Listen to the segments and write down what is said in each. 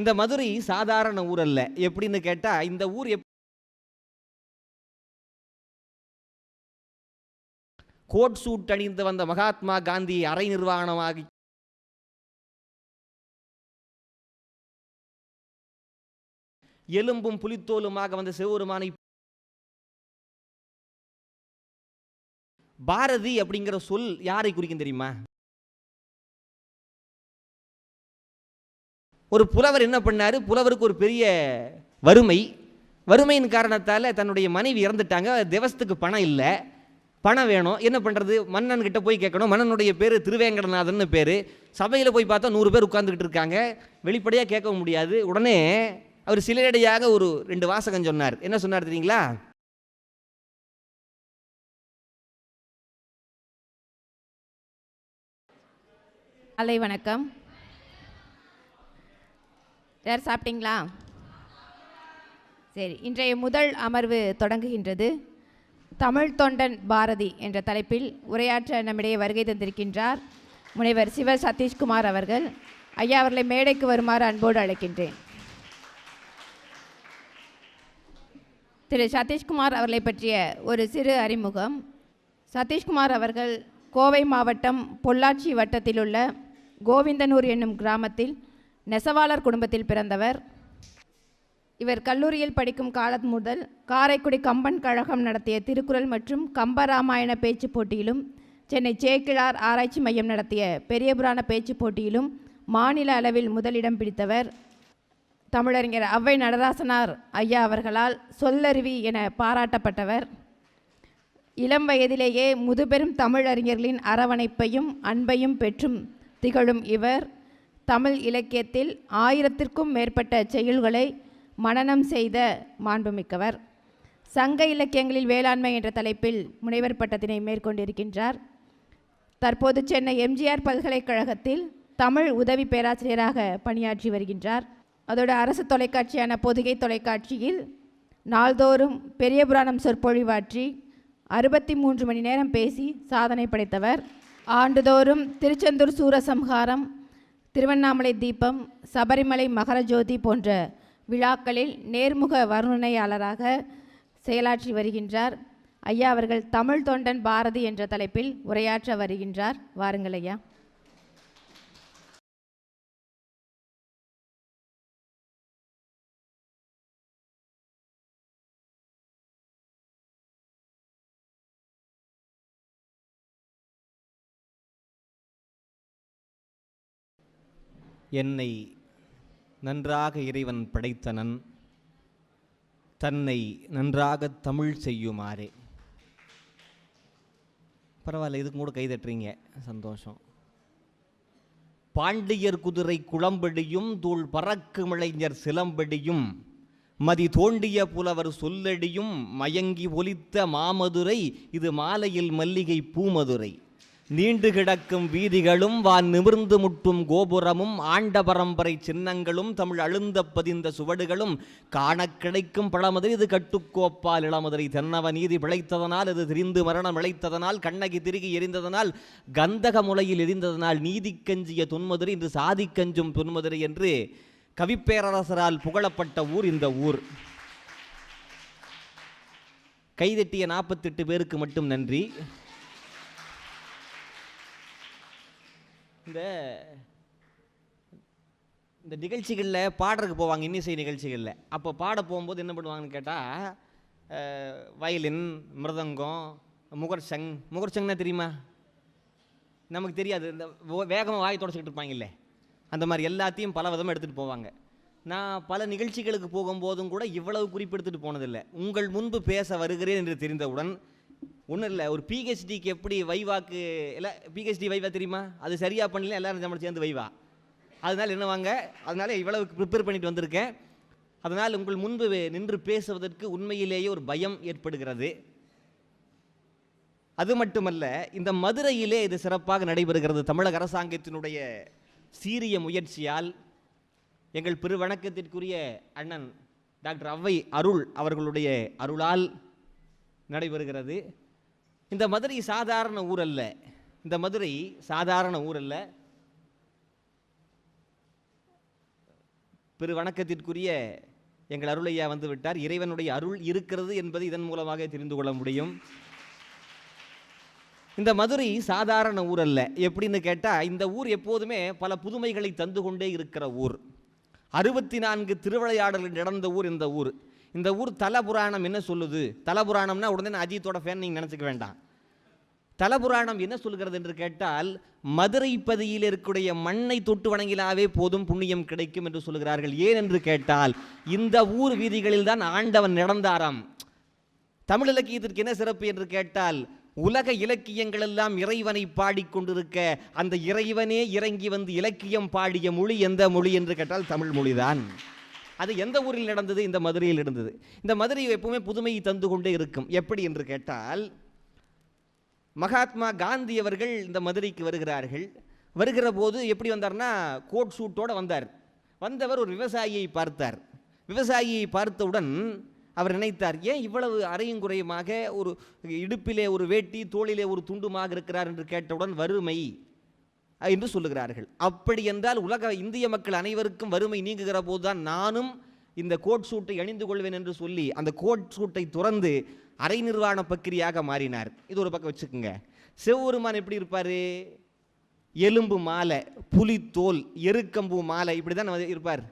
இந்த மதுரை சாதாரண ஊர் அல்ல. எப்படின்னு கேட்டால் இந்த ஊர் எப் கோட் சூட் அணிந்து வந்த மகாத்மா காந்தி அரை நிர்வாணமாகி எலும்பும் புலித்தோலுமாக வந்த சிவபெருமானை பாரதி அப்படிங்கிற சொல் யாரை குறிக்கும் தெரியுமா? ஒரு புலவர் என்ன பண்ணார்? புலவருக்கு ஒரு பெரிய வறுமை. வறுமையின் காரணத்தால் தன்னுடைய மனைவி இறந்துட்டாங்க. திவசத்துக்கு பணம் இல்லை. பணம் வேணும். என்ன பண்ணுறது மன்னன் கிட்ட போய் கேட்கணும். மன்னனுடைய பேர் திருவேங்கடநாதன் பேர். சபையில் போய் பார்த்தா நூறு பேர் உட்காந்துக்கிட்டு இருக்காங்க. வெளிப்படையாக கேட்க முடியாது. உடனே அவர் சிலையடையாக ஒரு ரெண்டு வாசகம் சொன்னார். என்ன சொன்னார் தெரியுங்களா? அலை வணக்கம். யார் சாப்பிட்டீங்களா? சரி இன்றைய முதல் அமர்வு தொடங்குகின்றது. தமிழ் தொண்டன் பாரதி என்ற தலைப்பில் உரையாற்ற நம்மிடையே வருகை தந்திருக்கின்றார் முனைவர் சிவ சதீஷ்குமார் அவர்கள். ஐயா அவர்களை மேடைக்கு வருமாறு அன்போடு அழைக்கின்றேன். திரு சதீஷ்குமார் அவர்களை பற்றிய ஒரு சிறு அறிமுகம். சதீஷ்குமார் அவர்கள் கோவை மாவட்டம் பொள்ளாச்சி வட்டத்தில் உள்ள கோவிந்தனூர் என்னும் கிராமத்தில் நெசவாளர் குடும்பத்தில் பிறந்தவர். இவர் கல்லூரியில் படிக்கும் காலம் முதல் காரைக்குடி கம்பன் கழகம் நடத்திய திருக்குறள் மற்றும் கம்பராமாயண பேச்சு போட்டியிலும் சென்னை சேக்கிழார் ஆராய்ச்சி மையம் நடத்திய பெரியபுராண பேச்சு போட்டியிலும் மாநில அளவில் முதலிடம் பிடித்தவர். தமிழறிஞர் அவ்வை நடராசனார் ஐயா அவர்களால் சொல்லருவி என பாராட்டப்பட்டவர். இளம் வயதிலேயே முதுபெரும் தமிழறிஞர்களின் அரவணைப்பையும் அன்பையும் பெற்றும் திகழும் இவர். தமிழ் இலக்கியத்தில் ஆயிரத்திற்கும் மேற்பட்ட செயல்களை மனனம் செய்த மாண்புமிக்கவர். சங்க இலக்கியங்களில் வேளாண்மை என்ற தலைப்பில் முனைவர் பட்டத்தினை மேற்கொண்டிருக்கின்றார். தற்போது சென்னை எம்ஜிஆர் பல்கலைக்கழகத்தில் தமிழ் உதவி பேராசிரியராக பணியாற்றி வருகின்றார். அதோட அரசு தொலைக்காட்சியான பொதுகை தொலைக்காட்சியில் நாள்தோறும் பெரிய புராணம் சொற்பொழிவாற்றி அறுபத்தி மூன்று மணி நேரம் பேசி சாதனை படைத்தவர். ஆண்டுதோறும் திருச்செந்தூர் சூரசம்ஹாரம் திருவண்ணாமலை தீபம் சபரிமலை மகரஜோதி போன்ற விழாக்களில் நேர்முக வர்ணனையாளராக செயலாற்றி வருகின்றார். ஐயா அவர்கள் தமிழ் தொண்டன் பாரதி என்ற தலைப்பில் உரையாற்ற வருகின்றார். வாருங்கள் ஐயா. என்னை நன்றாக இறைவன் படைத்தனன். தன்னை நன்றாக தமிழ் செய்யுமாறு. பரவாயில்ல இதுக்கும் கூட கைதட்டுறீங்க சந்தோஷம். பாண்டியர் குதிரை குளம்படியும் தூள் பறக்கும் இளைஞர் சிலம்படியும் மதி தோண்டிய புலவர் சொல்லடியும் மயங்கி ஒலித்த மாமதுரை இது மாலையில் மல்லிகை பூமதுரை. நீண்டு கிடக்கும் வீதிகளும் வான் நிமிர்ந்து முட்டும் கோபுரமும் ஆண்ட பரம்பரை சின்னங்களும் தமிழ் அழுந்த பதிந்த சுவடுகளும் காண கிடைக்கும் பழமதுரை இது கட்டுக்கோப்பால் இளமதுரை. தென்னவ நீதி பிழைத்ததனால் இது திரிந்து மரணம் இழைத்ததனால் கண்ணகி திருகி எரிந்ததனால் கந்தக முலையில் எரிந்ததனால் நீதி கஞ்சிய துன்மதுரை இன்று சாதி கஞ்சும் துன்மதுரை என்று கவிப்பேரரசரால் புகழப்பட்ட ஊர் இந்த ஊர். கைதட்டிய நாற்பத்தெட்டு பேருக்கு மட்டும் நன்றி. இந்த இந்த நிகழ்ச்சிகளில் பாடுறதுக்கு போவாங்க இன்னிசை நிகழ்ச்சிகளில். அப்போ பாட போகும்போது என்ன பண்ணுவாங்கன்னு கேட்டால் வயலின் மிருதங்கம் முகர்சங் முகர்சங்னா தெரியுமா? நமக்கு தெரியாது. இந்த வேகமாக வாய் தொடச்சிக்கிட்டு இருப்பாங்கல்ல. அந்த மாதிரி எல்லாத்தையும் பல விதமாக எடுத்துகிட்டு போவாங்க. நான் பல நிகழ்ச்சிகளுக்கு போகும்போதும் கூட இவ்வளவு குறிப்பெடுத்துட்டு போனதில்லை. உங்கள் முன்பு பேச வருகிறேன் என்று தெரிந்தவுடன் ஒன்றும் இல்லை. ஒரு பிஹெச்டிக்கு எப்படி வைவாக்கு இல்லை பிஹெச்டி வைவா தெரியுமா? அது சரியாக பண்ணல எல்லாரும் நம்ம சேர்ந்து வைவா அதனால் என்ன வாங்க? அதனால இவ்வளவு ப்ரிப்பேர் பண்ணிட்டு வந்திருக்கேன். அதனால் உங்கள் முன்பு நின்று பேசுவதற்கு உண்மையிலேயே ஒரு பயம் ஏற்படுகிறது. அது மட்டுமல்ல இந்த மதுரையிலே இது சிறப்பாக நடைபெறுகிறது. தமிழக அரசாங்கத்தினுடைய சீரிய முயற்சியால் எங்கள் பெருவணக்கத்திற்குரிய அண்ணன் டாக்டர் அவ்வை அருள் அவர்களுடைய அருளால் நடைபெறுகிறது. இந்த மதுரை சாதாரண ஊர் அல்ல இந்த மதுரை சாதாரண ஊர் அல்ல பெரு வணக்கத்திற்குரிய எங்கள் அருளையா வந்து விட்டார் இறைவனுடைய அருள் இருக்கிறது என்பது இதன் மூலமாக தெரிந்து கொள்ள முடியும். இந்த மதுரை சாதாரண ஊர் அல்ல எப்படின்னு கேட்டால் இந்த ஊர் எப்போதுமே பல புதுமைகளை தந்து கொண்டே இருக்கிற ஊர். அறுபத்தி நான்கு திருவிளையாடல்கள் நடந்த ஊர் இந்த ஊர். இந்த ஊர் தலபுராணம் என்ன சொல்லுது? தலபுராணம்னா உடனே நான் அஜித்தோட ஃபேன் நீங்கள் நினச்சிக்க வேண்டாம். தலபுராணம் என்ன சொல்கிறது என்று கேட்டால் மதுரை பதியில் இருக்கக்கூடிய மண்ணை தொட்டு வணங்கினாவே போதும் புண்ணியம் கிடைக்கும் என்று சொல்கிறார்கள் ஏன் என்று கேட்டால் இந்த ஊர் வீதிகளில் தான் ஆண்டவன் நடந்தாராம். தமிழ் இலக்கியத்திற்கு என்ன சிறப்பு என்று கேட்டால் உலக இலக்கியங்கள் எல்லாம் இறைவனை பாடிக்கொண்டிருக்க அந்த இறைவனே இறங்கி வந்து இலக்கியம் பாடிய மொழி எந்த மொழி என்று கேட்டால் தமிழ் மொழிதான். அது எந்த ஊரில் நடந்தது? இந்த மதுரையில் இருந்தது. இந்த மதுரை எப்பவுமே புதுமையை தந்து கொண்டே இருக்கும். எப்படி என்று கேட்டால் மகாத்மா காந்தி அவர்கள் இந்த மதுரைக்கு வருகிறார்கள். வருகிற போது எப்படி வந்தார்னா கோட் சூட்டோடு வந்தார். வந்தவர் ஒரு விவசாயியை பார்த்தார். விவசாயியை பார்த்தவுடன் அவர் நினைத்தார் ஏன் இவ்வளவு அறையும் குறையுமாக? ஒரு இடுப்பிலே ஒரு வேட்டி தோளிலே ஒரு துண்டுமாக இருக்கிறார் என்று கேட்டவுடன் வறுமை. என்று சொல்லுகிறார்கள். அப்படி என்றால் உலக இந்திய மக்கள் அனைவருக்கும் வறுமை நீங்குகிற போதுதான் நானும் இந்த கோட் சூட்டை அணிந்து கொள்வேன் என்று சொல்லி அந்த கோட் சூட்டை துறந்து அரை நிர்வாண பக்கிரியாக மாறினார். இது ஒரு பக்கம் வச்சுக்கோங்க. சிவபெருமான் எப்படி இருப்பார்? எலும்பு மாலை புலித்தோல் எருக்கம்பு மாலை இப்படி தான் இருப்பார்.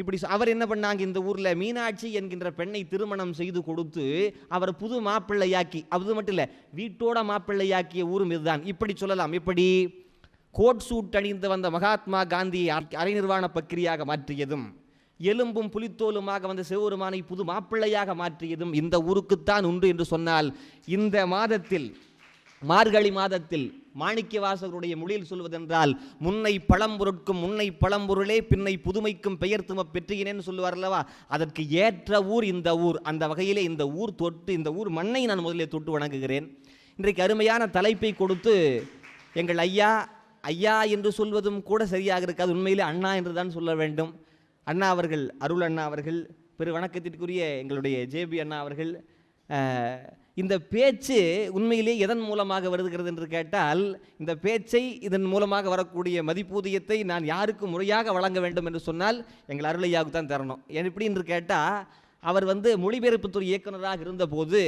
இப்படி அவர் என்ன பண்ணாங்க? இந்த ஊரில் மீனாட்சி என்கின்ற பெண்ணை திருமணம் செய்து கொடுத்து அவர் புது மாப்பிள்ளையாக்கி அது மட்டும் இல்லை வீட்டோட மாப்பிள்ளையாக்கிய ஊரும் இதுதான். இப்படி சொல்லலாம். எப்படி? கோட் சூட் அணிந்து வந்த மகாத்மா காந்தியை அரை- நிர்வாண பக்கிரியாக மாற்றியதும் எலும்பும் புலித்தோலுமாக வந்த சிவபெருமானை புது மாப்பிள்ளையாக மாற்றியதும் இந்த ஊருக்குத்தான் உண்டு என்று சொன்னால் இந்த மாதத்தில் மார்கழி மாதத்தில் மாணிக்கவாசகருடைய மொழியில் சொல்வதென்றால் முன்னை பழம்பொருட்கும் முன்னை பழம்பொருளே பின்னை புதுமைக்கும் பெயர் தும பெற்றுகிறேன்னு சொல்லுவார் அல்லவா அதற்கு ஏற்ற ஊர் இந்த ஊர். அந்த வகையிலே இந்த ஊர் தொட்டு இந்த ஊர் மண்ணை நான் முதலில் தொட்டு வணங்குகிறேன். இன்றைக்கு அருமையான தலைப்பை கொடுத்து எங்கள் ஐயா ஐயா என்று சொல்வதும் கூட சரியாக இருக்காது. உண்மையிலே அண்ணா என்று தான் சொல்ல வேண்டும். அண்ணா அவர்கள் அருள் அண்ணா அவர்கள் பெரு வணக்கத்திற்குரிய எங்களுடைய ஜேபி அண்ணா அவர்கள் இந்த பேச்சு உண்மையிலே எதன் மூலமாக வருகிறது என்று கேட்டால் இந்த பேச்சை இதன் மூலமாக வரக்கூடிய மதிப்பூதியத்தை நான் யாருக்கு முறையாக வழங்க வேண்டும் என்று சொன்னால் எங்கள் அருளையாவுக்கு தான் தரணும். எப்படி என்று கேட்டால் அவர் வந்து மொழிபெயர்ப்புத்துறை இயக்குனராக இருந்தபோது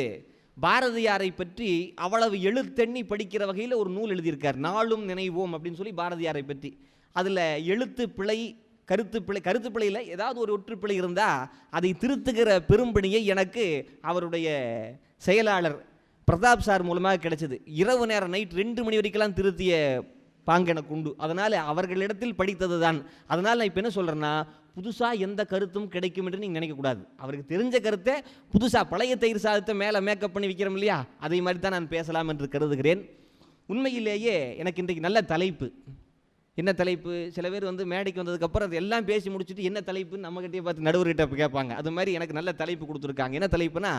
பாரதியாரை பற்றி அவ்வளவு எழுத்தெண்ணி படிக்கிற வகையில் ஒரு நூல் எழுதியிருக்கார். நாளும் நினைவோம் அப்படின்னு சொல்லி பாரதியாரை பற்றி. அதில் எழுத்து பிழை கருத்து பிழை கருத்து பிழையில் ஏதாவது ஒரு ஒற்றுப்பிழை இருந்தால் அதை திருத்துகிற பெரும்பணியை எனக்கு அவருடைய செயலாளர் பிரதாப் சார் மூலமாக கிடைச்சது. இரவு நேரம் நைட் ரெண்டு மணி வரைக்கெல்லாம் திருத்திய பாங்கு எனக்கு உண்டு அதனால் அவர்களிடத்தில் படித்தது தான் அதனால் நான் இப்போ என்ன சொல்கிறேன்னா புதுசாக எந்த கருத்தும் கிடைக்கும் என்று நீங்கள் நினைக்கக்கூடாது அவருக்கு தெரிஞ்ச கருத்தை புதுசாக பழைய தயிர் சாதத்தை மேலே மேக்கப் பண்ணி வைக்கிறோம் இல்லையா? அதே மாதிரி தான் நான் பேசலாம் என்று கருதுகிறேன். உண்மையிலேயே எனக்கு இன்றைக்கு நல்ல தலைப்பு. என்ன தலைப்பு? சில பேர் வந்து மேடைக்கு வந்ததுக்கப்புறம் அது எல்லாம் பேசி முடிச்சுட்டு என்ன தலைப்புன்னு நம்மகிட்டே பார்த்து நடுவர்கிட்ட கேட்பாங்க. அது மாதிரி எனக்கு நல்ல தலைப்பு கொடுத்துருக்காங்க. என்ன தலைப்புனா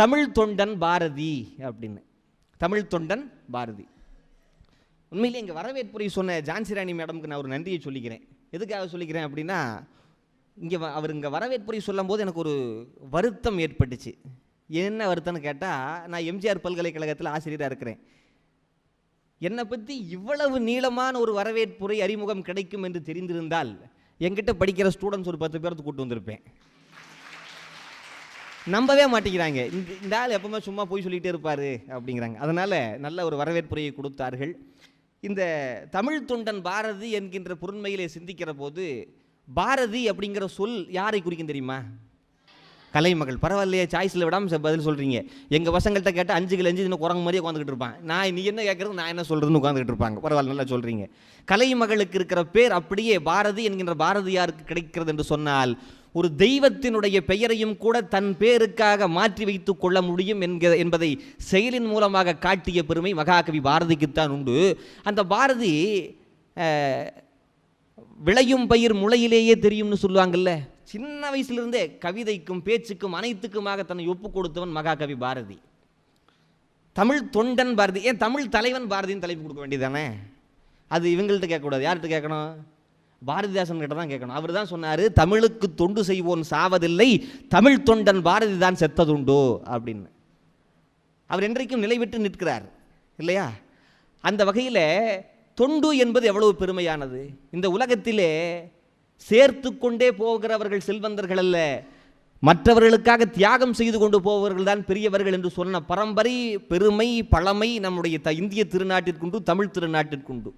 தமிழ் தொண்டன் பாரதி அப்படின்னு. தமிழ் தொண்டன் பாரதி. உண்மையிலே இங்கே வரவேற்புரை சொன்ன ஜான்சி ராணி மேடமுக்கு நான் ஒரு நன்றியை சொல்லிக்கிறேன். எதுக்காக சொல்லிக்கிறேன் அப்படின்னா இங்கே அவர் இங்கே வரவேற்புரை சொல்லும்போது எனக்கு ஒரு வருத்தம் ஏற்பட்டுச்சு. என்ன வருத்தம்னு கேட்டால் நான் எம்ஜிஆர் பல்கலைக்கழகத்தில் ஆசிரியராக இருக்கிறேன். என்னை பற்றி இவ்வளவு நீளமான ஒரு வரவேற்புரை அறிமுகம் கிடைக்கும் என்று தெரிந்திருந்தால் என்கிட்ட படிக்கிற ஸ்டூடெண்ட்ஸ் ஒரு பத்து பேர்த்து கூட்டு வந்திருப்பேன். நம்பவே மாட்டேங்கிறாங்க. இந்த இந்த ஆள் எப்பவுமே சும்மா போய் சொல்லிகிட்டே இருப்பார் அப்படிங்கிறாங்க. அதனால் நல்ல ஒரு வரவேற்புரையை கொடுத்தார்கள். இந்த தமிழ் தொண்டன் பாரதி என்கின்ற பொருண்மையிலே சிந்திக்கிற போது பாரதி அப்படிங்கிற சொல் யாரை குறிக்கும் தெரியுமா? கலைமகள் பரவாயில்லையே சாய்ஸில் விடாமல் பதில் சொல்கிறீங்க எங்கள் பசங்கள்கிட்ட கேட்டால் அஞ்சு கிலோ அஞ்சு இன்னும் குரங்கு மாதிரியே உட்காந்துக்கிட்டு இருப்பான். நான் நீ என்ன கேட்குறது நான் என்ன சொல்கிறதுன்னு உட்காந்துக்கிட்டு இருப்பாங்க. பரவாயில்ல நல்லா சொல்கிறீங்க கலைமகளுக்கு இருக்கிற பேர் அப்படியே பாரதி என்கின்ற பாரதியாருக்கு கிடைக்கிறது என்று சொன்னால் ஒரு தெய்வத்தினுடைய பெயரையும் கூட தன் பேருக்காக மாற்றி வைத்துக் கொள்ள முடியும் என்கிற என்பதை செயலின் மூலமாக காட்டிய பெருமை மகாகவி பாரதிக்குத்தான் உண்டு. அந்த பாரதி விளையும் பயிர் முளையிலேயே தெரியும்னு சொல்லுவாங்கல்ல. சின்ன வயசுலேருந்தே கவிதைக்கும் பேச்சுக்கும் அனைத்துக்குமாக தன்னை ஒப்பு கொடுத்தவன் மகாகவி பாரதி. தமிழ் தொண்டன் பாரதி. ஏன் தமிழ் தலைவன் பாரதின்னு தலைப்பு கொடுக்க வேண்டியதானே அது இவங்கள்ட்ட கேட்கக்கூடாது. யார்கிட்ட கேட்கணும்? பாரதிதாசன் கிட்ட தான் கேட்கணும். அவர் தான் சொன்னார் தமிழுக்கு தொண்டு செய்வோன் சாவதில்லை தமிழ் தொண்டன் பாரதி தான் செத்ததுண்டோ அப்படின்னு. அவர் என்றைக்கும் நிலைவிட்டு நிற்கிறார் இல்லையா? அந்த வகையில் தொண்டு என்பது எவ்வளவு பெருமையானது. இந்த உலகத்திலே சேர்த்து கொண்டே போகிறவர்கள் செல்வந்தர்கள் அல்ல. மற்றவர்களுக்காக தியாகம் செய்து கொண்டு போபவர்கள் தான் பெரியவர்கள் என்று சொன்ன பரம்பரை பெருமை பழமை நம்முடைய த இந்திய திருநாட்டிற்குண்டு தமிழ் திருநாட்டிற்குண்டு.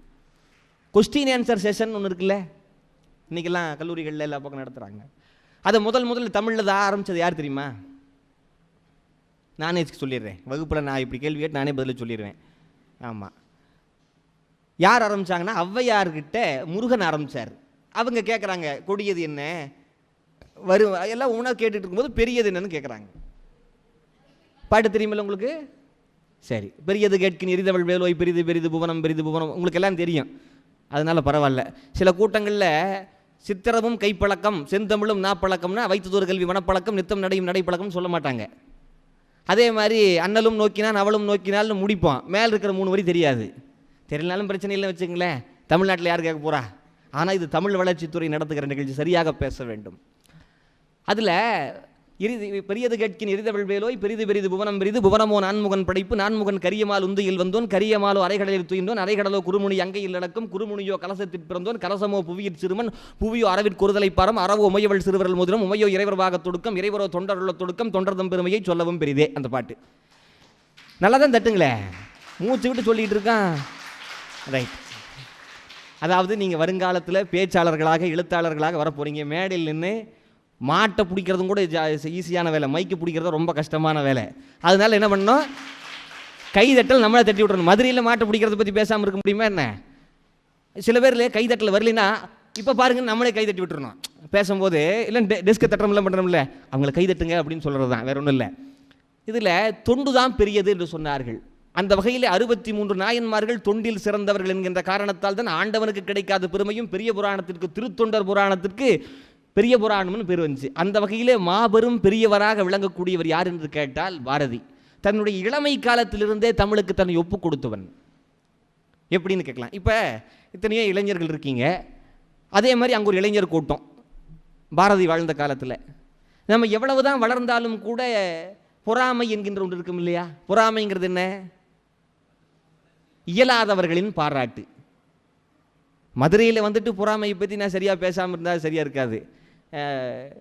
கொஸ்டின் ஆன்சர் செஷன் ஒன்று இருக்குல்ல? இன்றைக்கெல்லாம் கல்லூரிகளில் எல்லா பக்கம் நடத்துகிறாங்க அதை முதல் முதல்ல தமிழில் தான் ஆரம்பித்தது யார் தெரியுமா? நானே சொல்லிடுறேன். வகுப்பில் நான் இப்படி கேள்வி கேட்டு நானே பதில் சொல்லிடுவேன். ஆமாம் யார் ஆரம்பிச்சாங்கன்னா ஔவையார்கிட்ட முருகன் ஆரம்பிச்சார். அவங்க கேட்குறாங்க கொடியது என்ன? வரும் எல்லாம் உணவு கேட்டுட்டு இருக்கும்போது பெரியது என்னன்னு கேட்குறாங்க பாட்டு தெரியுமில்ல உங்களுக்கு? சரி. பெரியது கேட்கின் எரிதவள் வேலோய் பெரிது பெரிது புவனம் பெரிது புவனம். உங்களுக்கு எல்லாம் தெரியும். அதனால் பரவாயில்ல. சில கூட்டங்களில் சித்திரமும் கைப்பழக்கம் செந்தமிழும் நாப்பழக்கம்னா வைத்ததொரு கல்வி மனப்பழக்கம் நித்தம் நடையும் நடைப்பழக்கம்னு சொல்ல மாட்டாங்க. அதே மாதிரி அண்ணலும் நோக்கினான் அவளும் நோக்கினால்னு முடிப்போம் மேல் இருக்கிற மூணு வரி தெரியாது. தெரியலனாலும் பிரச்சனை இல்லை வச்சுங்களேன் தமிழ்நாட்டில் யார் கேட்க போகிறா ஆனால் இது தமிழ் வளர்ச்சித்துறை நடத்துகிற நிகழ்ச்சி சரியாக பேச வேண்டும். அதில் இறுதி பெரியது கேட்கின் இறுதவள் வேலோய் பெரிது பெரிது புவனம் பெரிது புவனமோ நான்முகன் படைப்பு நான்முகன் கரியமால் உந்துயில் வந்தோன் கரியமாலோ அரைகடலில் துயின்றோன் அரைகடலோ குறுமுனி அங்கையில் நடக்கும் குறுமுனியோ கலசத்தில் பிறந்தோன் கலசமோ புவியிற் சிறுமன் புவியோ அரவிற் குறுதலை பாரம் அறவோ உமையவள் சிறுவர்கள் முதலும் உமையோ இறைவர்வாக தொடுக்கம் இறைவரோ தொண்டருள்ள தொடுக்கம் தொண்டர்தம் பெருமையை சொல்லவும் பெரிதே அந்த பாட்டு. நல்லா தான் தட்டுங்களே. மூச்சு விட்டு சொல்லிட்டு இருக்கான். ரைட் அதாவது நீங்கள் வருங்காலத்தில் பேச்சாளர்களாக எழுத்தாளர்களாக வரப்போகிறீங்க மேடையில் நின்று மாட்டை பிடிக்கிறதும் கூட ஈஸியான வேலை. மைக்கு பிடிக்கிறது ரொம்ப கஷ்டமான வேலை. அதனால என்ன பண்ணோம் கைதட்டல் நம்மளை தட்டி விட்றணும் மதுரையில் மாட்டை பிடிக்கிறத பற்றி பேசாமல் இருக்க முடியுமா என்ன? சில பேரில் கைதட்டல் வரலைன்னா இப்போ பாருங்க நம்மளே கை தட்டி பேசும்போது இல்லை டெஸ்க்கை தட்டுறோம்ல பண்ணுறோம்ல அவங்கள கை தட்டுங்க அப்படின்னு சொல்கிறது தான் வேற ஒன்றும் இல்லை. இதில் தொண்டு தான் பெரியது என்று சொன்னார்கள். அந்த வகையில் அறுபத்தி மூன்று நாயன்மார்கள் தொண்டில் சிறந்தவர்கள் என்கின்ற காரணத்தால் தான் ஆண்டவனுக்கு கிடைக்காத பெருமையும் பெரிய புராணத்திற்கு திருத்தொண்டர் புராணத்திற்கு பெரிய புராணம்னு பேர் வந்துச்சு. அந்த வகையிலே மாபெரும் பெரியவராக விளங்கக்கூடியவர் யார் என்று கேட்டால் பாரதி. தன்னுடைய இளமை காலத்திலிருந்தே தமிழுக்கு தன்னை ஒப்பு கொடுத்தவன். எப்படின்னு கேட்கலாம். இப்போ இத்தனையோ இளைஞர்கள் இருக்கீங்க. அதே மாதிரி அங்கே ஒரு இளைஞர் கூட்டம். பாரதி வாழ்ந்த காலத்தில். நம்ம எவ்வளவு தான் வளர்ந்தாலும் கூட பொறாமை என்கின்ற ஒன்று இருக்கும் இல்லையா? பொறாமைங்கிறது என்ன? இயலாதவர்களின் பாராட்டு. மதுரையில் வந்துட்டு பொறாமையை பற்றி நான் சரியாக பேசாமல் இருந்தால் சரியாக இருக்காது.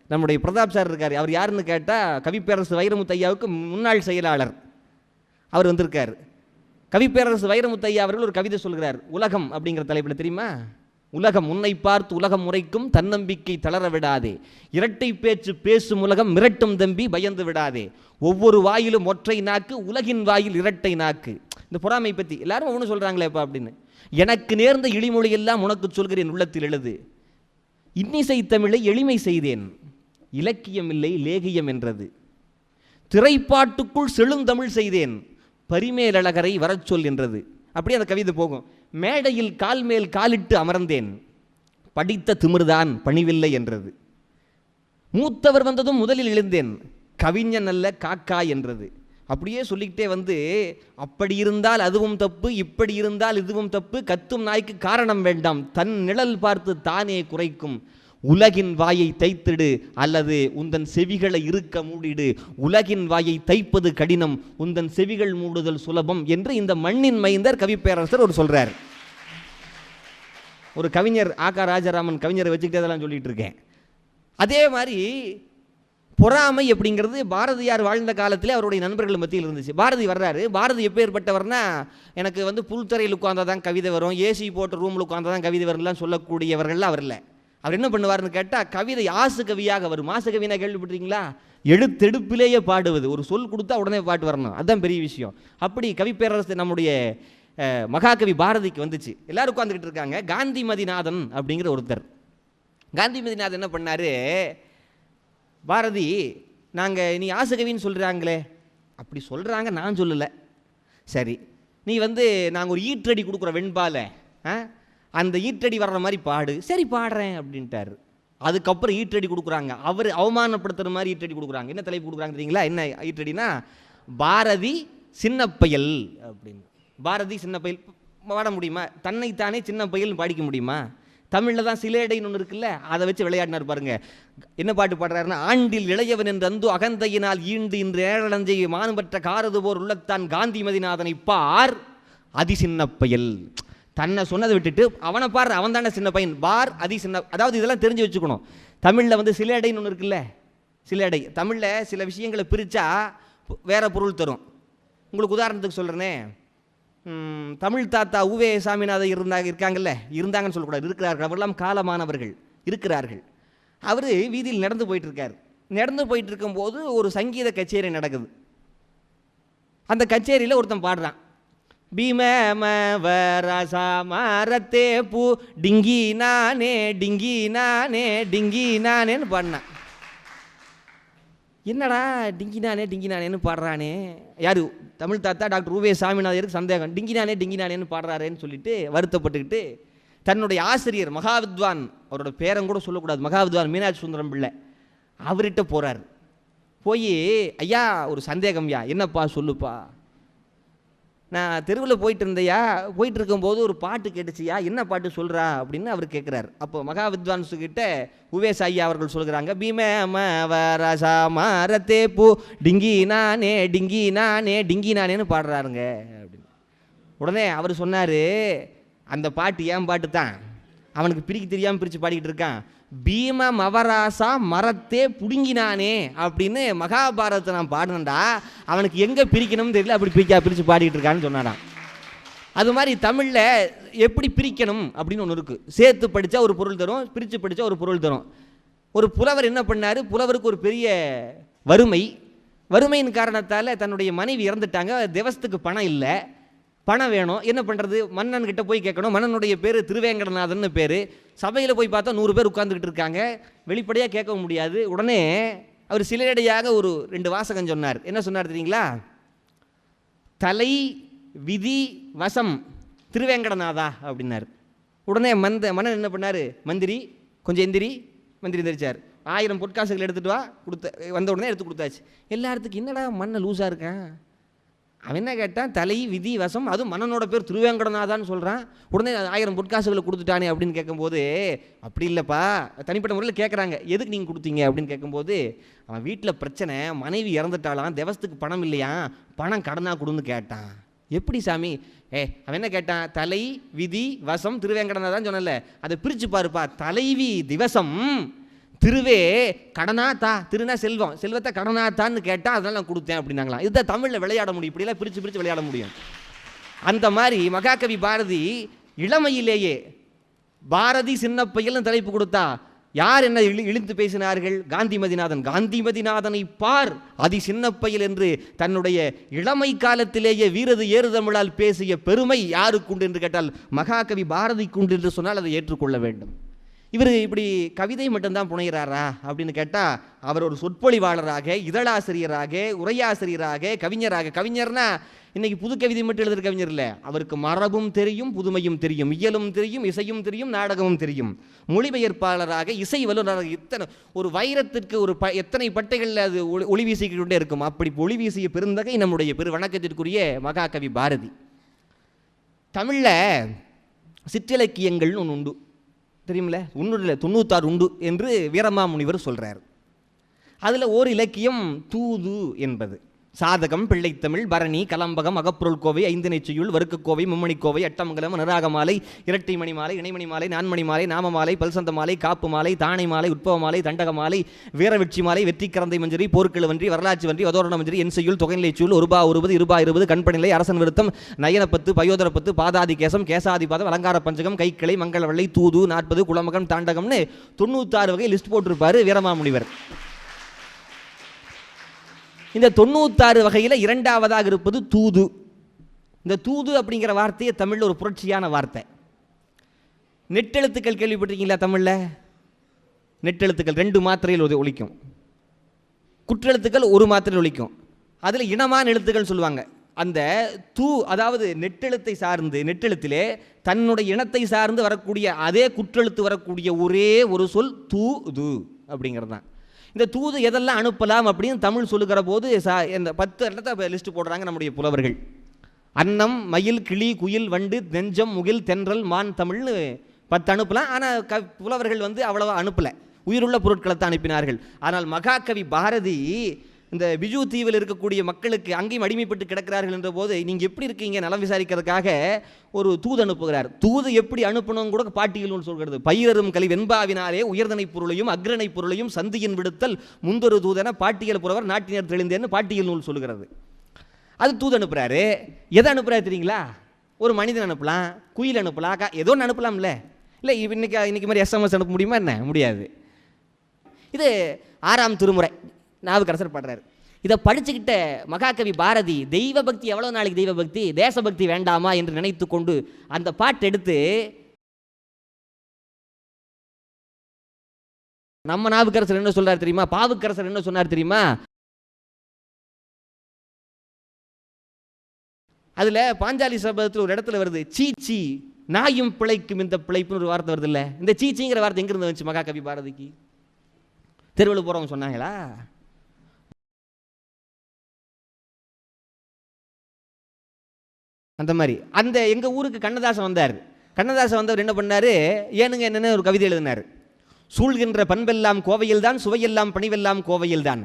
நம்முடைய பிரதாப் சார் இருக்கார். அவர் யாருன்னு கேட்டால் கவிப்பேரரசு வைரமுத்தையாவுக்கு முன்னாள் செயலாளர். அவர் வந்திருக்கார். கவிப்பேரரசு வைரமுத்தையா அவர்கள் ஒரு கவிதை சொல்கிறார் உலகம் அப்படிங்கிற தலைப்பில் தெரியுமா? உலகம் உன்னை பார்த்து உலகம் முறைக்கும் தன்னம்பிக்கை தளர விடாதே. இரட்டை பேச்சு பேசும் உலகம் மிரட்டும் தம்பி பயந்து விடாதே. ஒவ்வொரு வாயிலும் ஒற்றை நாக்கு உலகின் வாயில் இரட்டை நாக்கு. இந்த பொறாமை பற்றி எல்லாரும் ஒன்று சொல்கிறாங்களேப்பா அப்படின்னு. எனக்கு நேர்ந்த இழிமொழி எல்லாம் உனக்கு சொல்கிறேன் உள்ளத்தில் எழுது. இன்னிசை தமிழை எளிமை செய்தேன். இலக்கியம் இல்லை லேகியம் என்றது. திரைப்பாட்டுக்குள் செழுந்தமிழ் செய்தேன். பரிமேலழகரை வரச் சொல் என்றது. அப்படியே அந்த கவிதை போகும். மேடையில் கால் மேல் காலிட்டு அமர்ந்தேன். படித்த திமிர்தான் பணிவில்லை என்றது. மூத்தவர் வந்ததும் முதலில் எழுந்தேன். கவிஞன் அல்ல காக்கா என்றது. அப்படியே சொல்லிக்கிட்டே வந்து அப்படி இருந்தால் அதுவும் தப்பு இப்படி இருந்தால் இதுவும் தப்பு கத்தும் நாய்க்கு காரணம் வேண்டாம். தன் நிழல் பார்த்து தானே குறைக்கும். உலகின் வாயை தைத்திடு அல்லது உந்தன் செவிகளை இருக்க மூடிடு. உலகின் வாயை தைப்பது கடினம் உந்தன் செவிகள் மூடுதல் சுலபம் என்று இந்த மண்ணின் மைந்தர் கவிப்பேரரசர் ஒரு சொல்கிறார் ஒரு கவிஞர் ஆகா ராஜாராமன் கவிஞரை வச்சுக்கிட்டே அதெல்லாம் சொல்லிகிட்டு இருக்கேன். அதே மாதிரி பொறாமை அப்படிங்கிறது பாரதியார் வாழ்ந்த காலத்தில் அவருடைய நண்பர்கள் மத்தியில் இருந்துச்சு. பாரதி வர்றாரு. பாரதி எப்பேற்பட்டவர்னா எனக்கு வந்து புல்தரையில் உட்கார்ந்தா தான் கவிதை வரும். ஏசி போட்ட ரூமில் உட்காந்தா தான் கவிதை வரும்லாம் சொல்லக்கூடியவர்கள்லாம் அவர் இல்லை. அவர் என்ன பண்ணுவார்னு கேட்டால் கவிதை ஆசு கவியாக வரும். ஆசு கவினா கேள்விப்பட்டிருக்கீங்களா? எழுத்தெடுப்பிலேயே பாடுவது. ஒரு சொல் கொடுத்தா உடனே பாட்டு வரணும். அதுதான் பெரிய விஷயம். அப்படி கவிப்பேரரசு நம்முடைய மகாகவி பாரதிக்கு வந்துச்சு. எல்லாரும் உட்காந்துக்கிட்டு இருக்காங்க. காந்திமதிநாதன் அப்படிங்கிற ஒருத்தர். காந்திமதிநாதன் என்ன பண்ணார்? பாரதி நாங்கள் நீ ஆசகவின்னு சொல்கிறாங்களே அப்படி சொல்கிறாங்க நான் சொல்லலை. சரி நீ வந்து நாங்கள் ஒரு ஈற்றடி கொடுக்குற வெண்பால ஆ? அந்த ஈற்றடி வர்ற மாதிரி பாடு. சரி பாடுறேன் அப்படின்ட்டாரு. அதுக்கப்புறம் ஈற்றடி கொடுக்குறாங்க. அவர் அவமானப்படுத்துகிற மாதிரி ஈற்றடி கொடுக்குறாங்க. என்ன தலைப்பு கொடுக்குறாங்க தெரியுங்களா? என்ன ஈற்றடினா பாரதி சின்ன அப்படின்னு. பாரதி சின்ன பயல் பாட முடியுமா? தன்னைத்தானே சின்ன பயல்னு பாடிக்க முடியுமா? தமிழில் தான் சிலேடைன்னு ஒன்று இருக்குல்ல அதை வச்சு விளையாடினார் பாருங்க. என்ன பாட்டு பாடுறாருன்னா ஆண்டில் இளையவன் என்று அந்து அகந்தையினால் ஈண்டு இன்று ஏழலஞ்சை மானுபற்ற காரது போர் உள்ளத்தான் காந்தி மதிநாதனை பார். அதிசின்ன பயல். தன்னை சொன்னதை விட்டுட்டு அவனை பார் அவன் தானே சின்ன பையன். பார் அதி சின்ன அதாவது இதெல்லாம் தெரிஞ்சு வச்சுக்கணும். தமிழில் வந்து சிலேடைன்னு ஒன்று இருக்குல்ல சிலேடை தமிழில் சில விஷயங்களை பிரித்தா வேற பொருள் தரும். உங்களுக்கு உதாரணத்துக்கு சொல்கிறேனே தமிழ் தாத்தா உவே சாமிநாதன் இருந்தாங்க இருக்காங்கல்ல? இருந்தாங்கன்னு சொல்லக்கூடாது. இருக்கிறார்கள். அவரெல்லாம் காலமானவர்கள். இருக்கிறார்கள். அவர் வீதியில் நடந்து போயிட்டுருக்கார். நடந்து போயிட்டு இருக்கும்போது ஒரு சங்கீத கச்சேரி நடக்குது. அந்த கச்சேரியில் ஒருத்தன் பாடுறான். பீம பூ டிங்கி நானே டிங்கி நானே டிங்கி நானேன்னு பாடினான். என்னடா டிங்கினானே டிங்கினானேன்னு பாடுறானே. யாரு? தமிழ் தாத்தா டாக்டர் உவே சாமிநாதருக்கு சந்தேகம். டிங்கினானே டிங்கினானேன்னு பாடுறாரேன்னு சொல்லிட்டு வருத்தப்பட்டுக்கிட்டு தன்னுடைய ஆசிரியர் மகாவித்வான் அவரோட பேரன் கூட சொல்லக்கூடாது. மகாவித்வான் மீனாட்சி சுந்தரம் பிள்ளை அவர்கிட்ட போகிறார் போய் ஐயா ஒரு சந்தேகம்யா என்னப்பா சொல்லுப்பா? நான் தெருவில் போயிட்டு இருந்தையா போயிட்டு இருக்கும்போது ஒரு பாட்டு கேட்டுச்சியா? என்ன பாட்டு சொல்கிறா அப்படின்னு அவர் கேட்குறாரு அப்போ மகா வித்வான்ஸுக்கிட்ட உவேஸ் ஐயா அவர்கள் சொல்கிறாங்க பீமே மரசா மரத்தே பூ டிங்கி நானே டிங்கி நானே டிங்கி நானேன்னு பாடுறாருங்க. அப்படின்னு. உடனே அவர் சொன்னார் அந்த பாட்டு ஏன் பாட்டு தான் அவனுக்கு பிரிக்க தெரியாமல் பிரித்து பாடிக்கிட்டு இருக்கான். பீம மவராசா மரத்தே புடுங்கினானே அப்படின்னு மகாபாரதத்தை நான் பாடினேன்டா. அவனுக்கு எங்கே பிரிக்கணும்னு தெரியல அப்படி பிரிக்கா பிரித்து பாடிக்கிட்டு இருக்கான்னு சொன்னாரான் அது மாதிரி தமிழில் எப்படி பிரிக்கணும் அப்படின்னு ஒன்று இருக்குது சேர்த்து படித்தா ஒரு பொருள் தரும் பிரித்து படித்தா ஒரு பொருள் தரும். ஒரு புலவர் என்ன பண்ணார்? புலவருக்கு ஒரு பெரிய வறுமை. வறுமையின் காரணத்தால் தன்னுடைய மனைவி இறந்துட்டாங்க. திவசத்துக்கு பணம் இல்லை. பணம் வேணும். என்ன பண்ணுறது மன்னன் கிட்ட போய் கேட்கணும். மன்னனுடைய பேர் திருவேங்கடநாதன் பேர். சபையில் போய் பார்த்தா நூறு பேர் உட்காந்துக்கிட்டு இருக்காங்க. வெளிப்படையாக கேட்க முடியாது. உடனே அவர் சிலையடையாக ஒரு ரெண்டு வாசகம் சொன்னார். என்ன சொன்னார் தெரியுங்களா? தலை விதி வசம் திருவேங்கடநாதா அப்படின்னார். உடனே மந்த மன்னன் என்ன பண்ணார்? மந்திரி கொஞ்சம் எந்திரி. மந்திரி எந்திரிச்சார். ஆயிரம் பொற்காசுகள் எடுத்துகிட்டு வா கொடுத்த வந்த உடனே எடுத்து கொடுத்தாச்சு. எல்லாத்துக்கும் என்னடா மண்ணை லூஸாக இருக்கான்? அவன் என்ன கேட்டான்? தலை விதி வசம் அதுவும் மன்னனோட பேர் திருவேங்கடநாதான்னு சொல்கிறான் உடனே ஆயிரம் பொற்காசுகளை கொடுத்துட்டானே அப்படின்னு கேட்கும்போது அப்படி இல்லைப்பா. தனிப்பட்ட முறையில் கேட்குறாங்க எதுக்கு நீங்கள் கொடுத்தீங்க? அப்படின்னு கேட்கும்போது அவன் வீட்டில் பிரச்சனை மனைவி இறந்துட்டாலாம் தேவசத்துக்கு பணம் இல்லையா? பணம் கடனாக கொடுன்னு கேட்டான். எப்படி சாமி? ஏ அவன் என்ன கேட்டான்? தலை விதி வசம் திருவேங்கடநாதான் சொன்னல அதை பிரித்து பாருப்பா. தலைவி திவசம். திருவே கடனாத்தா திருனா செல்வம். செல்வத்தை கடனாத்தான்னு கேட்டால் அதனால் நான் கொடுத்தேன் அப்படின்னாங்களாம். இதுதான் தமிழில் விளையாட முடியும். இப்படிலாம் பிரித்து பிரித்து விளையாட முடியும். அந்த மாதிரி மகாகவி பாரதி இளமையிலேயே பாரதி சின்ன தலைப்பு கொடுத்தா யார் என்ன இழி இழித்து பேசினார்கள்? காந்திமதிநாதன். காந்திமதிநாதனை பார். அதி சின்னப்பையில் என்று தன்னுடைய இளமை காலத்திலேயே வீரது ஏறுதமிழால் பேசிய பெருமை யாருக்குண்டு என்று கேட்டால் மகாகவி பாரதிக்குண்டு என்று சொன்னால் அதை ஏற்றுக்கொள்ள வேண்டும். இவர் இப்படி கவிதை மட்டும்தான் புனைகிறாரா அப்படின்னு கேட்டால் அவர் ஒரு சொற்பொழிவாளராக இதழாசிரியராக உரையாசிரியராக கவிஞராக. கவிஞர்னா இன்னைக்கு புது கவிதை மட்டும் எழுதுகிற கவிஞர் இல்லை. அவருக்கு மரபும் தெரியும் புதுமையும் தெரியும் இயலும் தெரியும் இசையும் தெரியும் நாடகமும் தெரியும். மொழிபெயர்ப்பாளராக இசை வல்லுநராக இத்தனை ஒரு வைரத்திற்கு ஒரு ப எத்தனை பட்டைகளில் அது ஒளி ஒளி வீசிக்கிட்டே இருக்கும். அப்படி ஒளி வீசிய பெருந்தகை நம்முடைய பெரு வணக்கத்திற்குரிய மகாகவி பாரதி. தமிழில் சிற்றிலக்கியங்கள்னு ஒன்று உண்டு. தெரியுமில்ல? ஒன்று இல்லை தொண்ணூத்தாறு உண்டு என்று வீரமாமுனிவர் சொல்கிறார் அதில் ஓர் இலக்கியம் தூது என்பது. சாதகம் பிள்ளைத்தமிழ் பரணி கலம்பகம் அகப்பொருள் கோவை ஐந்தினைச்செய்யுள் வறுக்கக்கோவை மும்மணிக்கோவை அட்டமங்கலம் நராக மாலை இரட்டை மணி மாலை இணைமணி மாலை நான்மணி மாலை நாம மாலை பல்சந்த மாலை காப்பு மாலை தானை மாலை உட்பவ மாலை தண்டக மாலை வீரவெட்சி மாலை வெற்றி கரந்தை மஞ்சரி போர்க்கிழ வன்றி வரலாற்று வன்றி வதோரண மஞ்சரி என் செய்யுள் தொகைநிலைச்சூல் ஒருபா ஒருபது இருபா இருபது கண்பணிலை அரசன் விருத்தம் நயனப்பத்து பயோதரப்பத்து பாதாதி கேசம் கேசாதிபாதம் அலங்கார பஞ்சகம் கைக்கிளை மங்களவள்ளை தூது நாற்பது குளமகம் தாண்டகம்னு தொண்ணூத்தாறு வகை லிஸ்ட் போட்டிருப்பாரு வீரமாமுனிவர். இந்த தொண்ணூத்தாறு வகையில் இரண்டாவதாக இருப்பது தூது. இந்த தூது அப்படிங்கிற வார்த்தையை தமிழில் ஒரு புரட்சியான வார்த்தை. நெட்டெழுத்துக்கள் கேள்விப்பட்டிருக்கீங்களா தமிழில்? நெட்டெழுத்துக்கள் ரெண்டு மாத்திரையில் ஒழிக்கும் குற்றெழுத்துக்கள் ஒரு மாத்திரையில் ஒழிக்கும் அதில் இனமான எழுத்துக்கள் சொல்லுவாங்க. அந்த தூ அதாவது நெட்டெழுத்தை சார்ந்து நெட்டெழுத்திலே தன்னுடைய இனத்தை சார்ந்து வரக்கூடிய அதே குற்றெழுத்து வரக்கூடிய ஒரே ஒரு சொல் தூ து அப்படிங்கிறது தான் இந்த தூது எதெல்லாம் அனுப்பலாம் அப்படின்னு தமிழ் சொல்லுகிற போது சா இந்த பத்து இடத்த லிஸ்ட் போடுறாங்க நம்முடைய புலவர்கள். அன்னம் மயில் கிளி குயில் வண்டு நெஞ்சம் முகில் தென்றல் மான் தமிழ்னு பத்து அனுப்பலாம். ஆனால் க புலவர்கள் வந்து அவ்வளவா அனுப்பலை. உயிருள்ள பொருட்களை தான் அனுப்பினார்கள். ஆனால் மகாகவி பாரதி இந்த பிஜு தீவில் இருக்கக்கூடிய மக்களுக்கு அங்கேயும் அடிமைப்பட்டு கிடக்கிறார்கள் என்ற போது நீங்கள் எப்படி இருக்கீங்க? நலம் விசாரிக்கிறதுக்காக ஒரு தூது அனுப்புகிறார். தூது எப்படி அனுப்பணும் கூட பாட்டியல் சொல்கிறது பயிரரும் கலி வெண்பாவினாலே உயர்தனை பொருளையும் அக்ரணை பொருளையும் சந்தியின் விடுத்தல் முந்தொரு தூதன பாட்டியல் புறவர் நாட்டினர் தெளிந்தேன்னு பாட்டியல் நூல் சொல்கிறது அது தூது அனுப்புகிறாரு எதை அனுப்புகிறாரு தெரியுங்களா? ஒரு மனிதன் அனுப்பலாம் குயில் அனுப்பலாம் கா ஏதோ ஒன்று அனுப்பலாம்ல. இல்லை இன்னைக்கு இன்னைக்கு மாதிரி எஸ்எம்எஸ் அனுப்ப முடியுமா என்ன? முடியாது. இது ஆறாம் திருமுறை. நாவுக்கரசர் படுறாரு. இதை படிச்சுக்கிட்ட மகாகவி பாரதி தெய்வ பக்தி எவ்வளோ நாளைக்கு தெய்வ பக்தி தேசபக்தி வேண்டாமா? என்று நினைத்து கொண்டு அந்த பாட்டு எடுத்து நம்ம நாவுக்கரசர் என்ன சொல்றாரு தெரியுமா? பாவுக்கரசர் என்ன சொன்னார் தெரியுமா? அதுல பாஞ்சாலி சபதத்தில் ஒரு இடத்துல வருது சீச்சி நாயும் பிழைக்கும் இந்த பிழைப்புன்னு ஒரு வார்த்தை வருது இல்லை? இந்த சீச்சிங்கிற வார்த்தை எங்கிருந்து வந்துச்சு மகாகவி பாரதிக்கு? தெருவில் போகிறவங்க சொன்னாங்களா? அந்த மாதிரி. அந்த எங்கள் ஊருக்கு கண்ணதாசன் வந்தார். கண்ணதாசன் வந்தவர் என்ன பண்ணார்? ஏனுங்க என்னென்னு ஒரு கவிதை எழுதினார். சூழ்கின்ற பண்பெல்லாம் கோவையில் தான் சுவையெல்லாம் பணிவெல்லாம் கோவையில் தான்